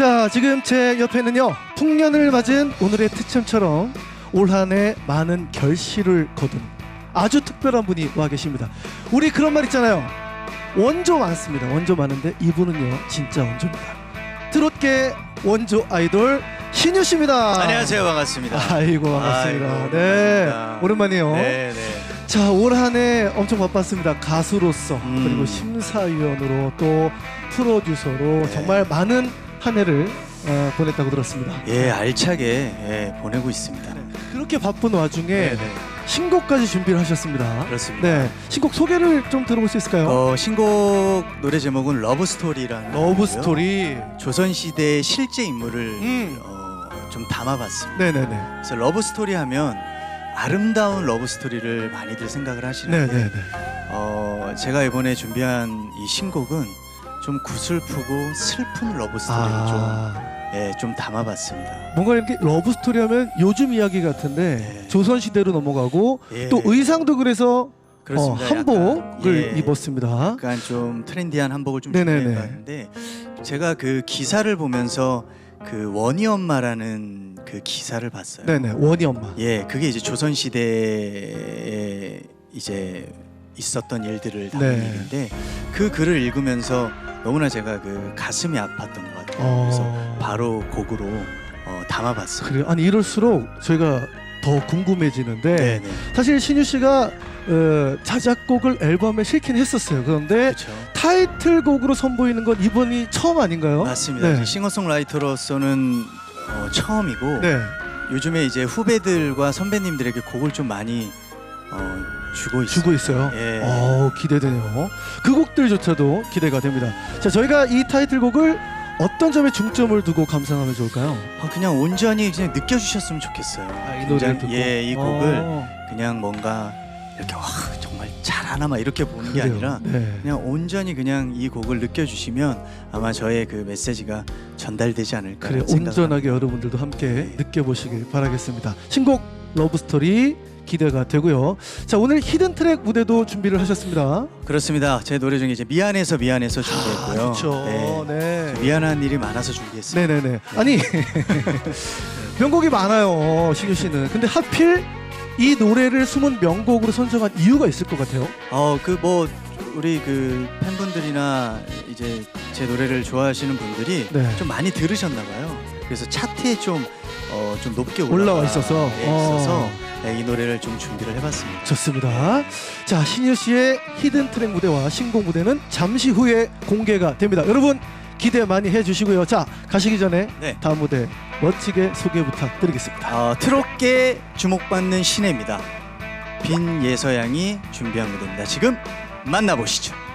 자, 지금 제 옆에는요. 풍년을 맞은 오늘의 특집처럼 올 한 해 많은 결실을 거둔 아주 특별한 분이 와 계십니다. 우리 그런 말 있잖아요. 원조 많습니다. 원조 많은데 이분은요. 진짜 원조입니다. 트롯계 원조 아이돌 신유 씨입니다. 안녕하세요 반갑습니다. 아이고 반갑습니다. 아이고, 네. 오랜만입니다. 오랜만이에요. 네, 네. 자, 올 한 해 엄청 바빴습니다. 가수로서 음. 그리고 심사위원으로 또 프로듀서로 네. 정말 많은 한 해를 어, 보냈다고 들었습니다. 예 알차게 예, 보내고 있습니다. 네. 그렇게 바쁜 와중에 네, 네. 신곡까지 준비를 하셨습니다. 그렇습니다. 네, 신곡 소개를 좀 들어볼 수 있을까요? 어, 신곡 노래 제목은 러브 스토리라는 러브. 스토리. 조선 시대의 실제 인물을 음. 어, 좀 담아봤습니다. 네네네. 그래서 러브 스토리 하면 아름다운 러브 스토리를 많이들 생각을 하시는데 네네네. 어, 제가 이번에 준비한 이 신곡은 좀 구슬프고 슬픈 러브 스토리를 좀, 아, 예, 좀 담아봤습니다. 뭔가 이렇게 러브 스토리 하면 요즘 이야기 같은데 네. 조선 시대로 넘어가고 예, 또 의상도 그래서 어, 그렇습니다. 한복을 약간, 예, 입었습니다. 약간 좀 트렌디한 한복을 좀 네네네. 준비해봤는데 제가 그 기사를 보면서 그 원희 엄마라는 그 기사를 봤어요. 네네 원희 엄마. 예, 그게 이제 조선 시대에 이제 있었던 일들을 담은 네. 일인데 그 글을 읽으면서 너무나 제가 그 가슴이 아팠던 것 같아요. 그래서 어, 바로 곡으로 어, 담아봤어요. 그래요. 아니 이럴수록 저희가 더 궁금해지는데 네 네. 사실 신유 씨가 어, 자작곡을 앨범에 실긴 했었어요. 그런데 그렇죠. 타이틀곡으로 선보이는 건 이번이 처음 아닌가요? 맞습니다. 네. 싱어송라이터로서는 어, 처음이고 네. 요즘에 이제 후배들과 선배님들에게 곡을 좀 많이 어, 주고 있어요. 주고 있어요. 예. 어, 기대되네요. 그 곡들조차도 기대가 됩니다. 자, 저희가 이 타이틀곡을 어떤 점에 중점을 두고 감상하면 좋을까요? 어, 그냥 온전히 그냥 느껴주셨으면 좋겠어요. 아, 이 노래를 듣고. 예, 이 곡을 어, 그냥 뭔가 이렇게 와 정말 잘하나 막 이렇게 보는 게 그래요. 아니라 네. 그냥 온전히 그냥 이 곡을 느껴주시면 아마 저의 그 메시지가 전달되지 않을까 그래 온전하게 여러분들도 함께 네. 느껴보시길 바라겠습니다. 신곡 러브 스토리 기대가 되고요. 자 오늘 히든 트랙 무대도 준비를 하셨습니다. 그렇습니다. 제 노래 중에 이제 미안해서 미안해서 준비했고요. 그렇죠. 네. 네. 미안한 일이 많아서 준비했습니다. 네네 네. 아니 명곡이 많아요 신유 씨는. 근데 하필 이 노래를 숨은 명곡으로 선정한 이유가 있을 것 같아요. 어그 뭐 우리 그 팬분들이나 이제 제 노래를 좋아하시는 분들이 네. 좀 많이 들으셨나 봐요. 그래서 차트에 좀 어, 좀 높게 올라와 있어서. 예, 어. 있어서 네, 이 노래를 좀 준비를 해봤습니다. 좋습니다. 자 신유 씨의 히든 트랙 무대와 신곡 무대는 잠시 후에 공개가 됩니다. 여러분 기대 많이 해주시고요. 자 가시기 전에 네. 다음 무대 멋지게 소개 부탁드리겠습니다. 어, 트롯계 주목받는 신예입니다. 빈 예서양이 준비한 무대입니다. 지금 만나보시죠.